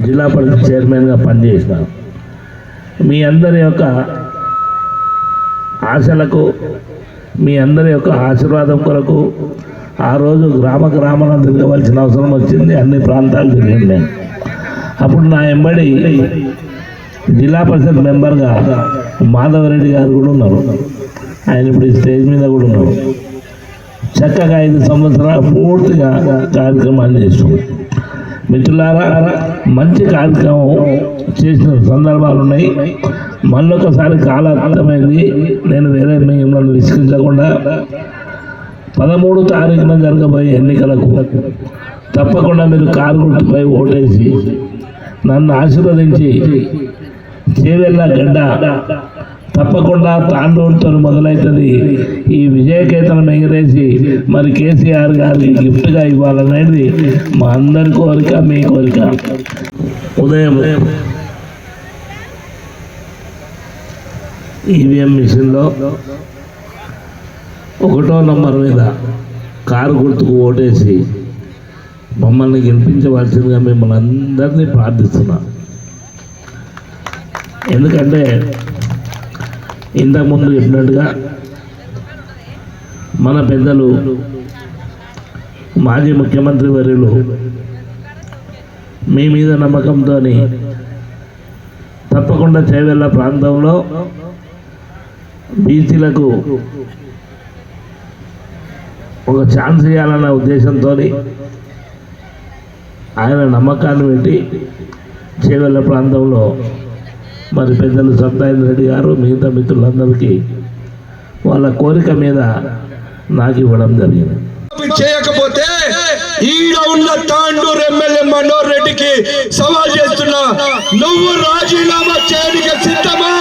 జిల్లా పరిషత్ చైర్మన్గా పనిచేసినాను మీ అందరి యొక్క ఆశలకు మీ అందరి యొక్క ఆశీర్వాదం కొరకు ఆ రోజు గ్రామ గ్రామాలను తిరగవలసిన అవసరం వచ్చింది. అన్ని ప్రాంతాలు తిరిగింది నేను అప్పుడు నా ఎంబడి జిల్లా పరిషత్ మెంబర్గా మాధవరెడ్డి గారు కూడా ఉన్నారు. ఆయన ఇప్పుడు ఈ స్టేజ్ మీద కూడా ఉన్నారు. చక్కగా ఐదు సంవత్సరాలు పూర్తిగా కార్యక్రమాలు చేస్తున్నాం మిత్రులారా మంచి కార్యక్రమం చేసిన సందర్భాలు ఉన్నాయి మళ్ళొకసారి కాలాతీతమైంది నేను వేరే మిమ్మల్ని విసిగించకుండా పదమూడు తారీఖున జరగబోయే ఎన్నికలకు తప్పకుండా మీరు కారు గుర్తుపై ఓటేసి నన్ను ఆశీర్వదించి చేవెళ్ళ గడ్డ తప్పకుండా తాండూరుతో మొదలవుతుంది ఈ విజయకేతనం ఎగిరేసి మరి కేసీఆర్ గారికి గిఫ్ట్గా ఇవ్వాలనేది మా అందరి కోరిక మీ కోరిక. ఉదయం ఈవీఎం మిషన్లో ఒకటో నంబర్ మీద కారు గుర్తుకు ఓటేసి మమ్మల్ని గెలిపించవలసిందిగా మిమ్మల్ని అందరినీ ప్రార్థిస్తున్నా. ఎందుకంటే ఇంతకుముందు చెప్పినట్టుగా మన పెద్దలు మాజీ ముఖ్యమంత్రి వర్యులు మీ మీద నమ్మకంతో తప్పకుండా చేవెళ్ళ ప్రాంతంలో బీసీలకు ఒక ఛాన్స్ ఇవ్వాలన్న ఉద్దేశంతో ఆయన నమ్మకాన్ని పెట్టి చేవెళ్ళ ప్రాంతంలో మరి పెద్దలు సత్యనారాయణ రెడ్డి గారు మిగతా మిత్రులందరికీ వాళ్ళ కోరిక మీద నాకు ఇవ్వడం జరిగింది. చేయకపోతే ఈడ ఉన్న తాండూరు ఎమ్మెల్యే మనోహర్ రెడ్డికి సవాల్ చేస్తున్నా నువ్వు రాజీనామా చేయడానికి సిద్ధమా?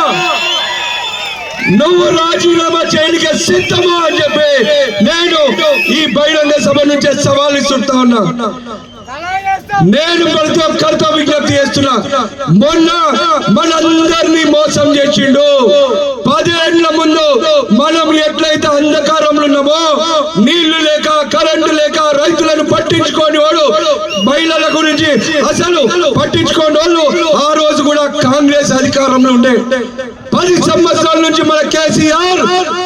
నువ్వు రాజీనామా చేయడానికి సిద్ధమా? అని చెప్పి నేను ఈ బహిరంగ సభ నుంచే సవాల్ ఇస్తుంటా ఉన్నా. నేను ప్రతి ఒక్కరితో విజ్ఞప్తి చేస్తున్నా. మొన్న మనందరినీ మోసం చేసిండు. పదేళ్ళ ముందు మనం ఎట్లయితే అంధకారంలో ఉన్నామో నీళ్ళు లేక కరెంటు లేక రైతులను పట్టించుకోని వాడు మహిళల గురించి అసలు పట్టించుకోని వాళ్ళు ఆ రోజు కూడా కాంగ్రెస్ అధికారంలో ఉండే. పది సంవత్సరాల నుంచి మన కేసీఆర్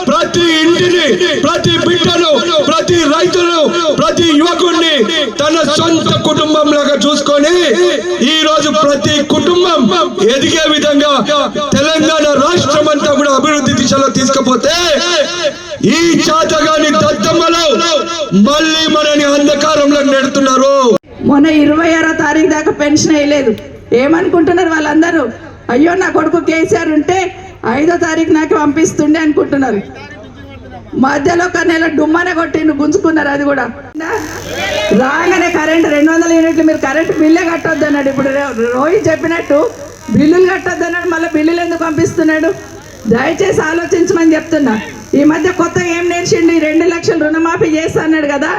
ప్రతి ఇంటిని ప్రతి బిడ్డను ప్రతి రైతును ప్రతి యువకుడిని తన సొంత కుటుంబం లాగా చూసుకొని ఈ రోజు ప్రతి కుటుంబం ఎదిగే విధంగా తెలంగాణ రాష్ట్రం అంతా కూడా అభివృద్ధి దిశలో తీసుకుపోతే ఈ చాతగాని దద్దమ్మలు మళ్ళీ మనని అంధకారంలో నెడుతున్నారు. మొన్న ఇరవై ఆరో తారీఖు దాకా పెన్షన్ వేయలేదు. ఏమనుకుంటున్నారు వాళ్ళందరూ? అయ్యో నా కొడుకు కేసీఆర్ ఉంటే ఐదో తారీఖు నాకు పంపిస్తుండే అనుకుంటున్నారు. మధ్యలో ఒక నెల డుమ్మనే కొట్టిండు గుంజుకున్నారు అది కూడా. రాగానే కరెంట్ రెండు వందల యూనిట్లు మీరు కరెంట్ బిల్లే కట్టొద్దు అన్నాడు ఇప్పుడు రో- రోహిత్ చెప్పినట్టు బిల్లులు కట్టొద్దు అన్నాడు మళ్ళీ బిల్లులు ఎందుకు పంపిస్తున్నాడు? దయచేసి ఆలోచించమని చెప్తున్నా. ఈ మధ్య కొత్త ఏం నేర్చిండు? ఈ రెండు లక్షలు రుణమాఫీ చేస్తా అన్నాడు కదా.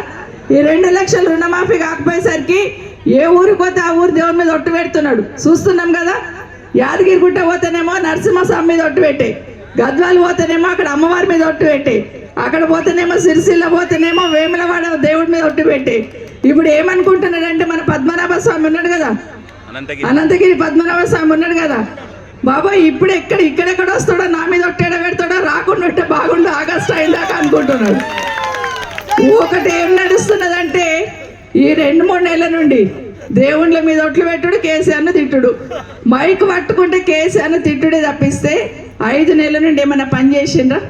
ఈ రెండు లక్షలు రుణమాఫీ కాకపోయేసరికి ఏ ఊరికి పోతే ఆ ఊరు దేవుని మీద ఒట్టు పెడుతున్నాడు. చూస్తున్నాం కదా యాదగిరిగుట్ట పోతేనేమో నరసింహస్వామి మీద ఒట్టు పెట్టే గద్వాలు పోతేనేమో అక్కడ అమ్మవారి మీద ఒట్టు పెట్టే అక్కడ పోతేనేమో సిరిసిల్ల పోతేనేమో వేములవాడ దేవుడి మీద ఒట్టు పెట్టే. ఇప్పుడు ఏమనుకుంటున్నాడంటే మన పద్మనాభ స్వామి ఉన్నాడు కదా? అనంతగిరి. పద్మనాభ స్వామి ఉన్నాడు కదా? బాబాయ్ ఇప్పుడు ఎక్కడ ఇక్కడెక్కడ వస్తాడో నా మీద ఒట్టేడ పెడతాడో రాకుండా ఉంటే బాగుండు ఆగస్ట్ అయిందాక అనుకుంటున్నాడు. ఒకటి ఏం నడుస్తున్నదంటే ఈ రెండు మూడు నెలల నుండి దేవుళ్ళ మీద ఒట్లు పెట్టుడు కేసీఆర్ను తిట్టుడు. మైక్ పట్టుకుంటే కేసీఆర్ను తిట్టుడే తప్పిస్తే ఐదు నెలల నుండి ఏమైనా పని చేసిండ్రా?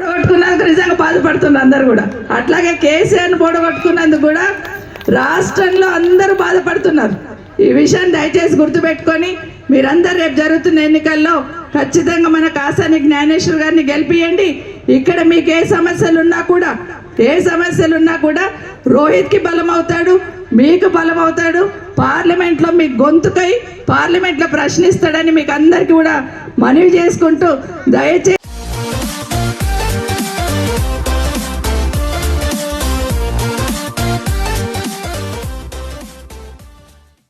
పొడగొట్టుకున్నందుకు నిజంగా బాధపడుతున్నారు అందరు కూడా. అట్లాగే కేసీఆర్ని పొడగొట్టుకున్నందుకు కూడా రాష్ట్రంలో అందరూ బాధపడుతున్నారు. ఈ విషయాన్ని దయచేసి గుర్తుపెట్టుకొని మీరందరూ రేపు జరుగుతున్న ఎన్నికల్లో ఖచ్చితంగా మన కాసాని జ్ఞానేశ్వర్ గారిని గెలిపియండి. ఇక్కడ మీకు ఏ సమస్యలు ఉన్నా కూడా ఏ సమస్యలు ఉన్నా కూడా రోహిత్కి బలం అవుతాడు మీకు బలం అవుతాడు పార్లమెంట్లో మీ గొంతుకై పార్లమెంట్లో ప్రశ్నిస్తాడని మీకు అందరికీ కూడా మనవి చేసుకుంటూ దయచేసి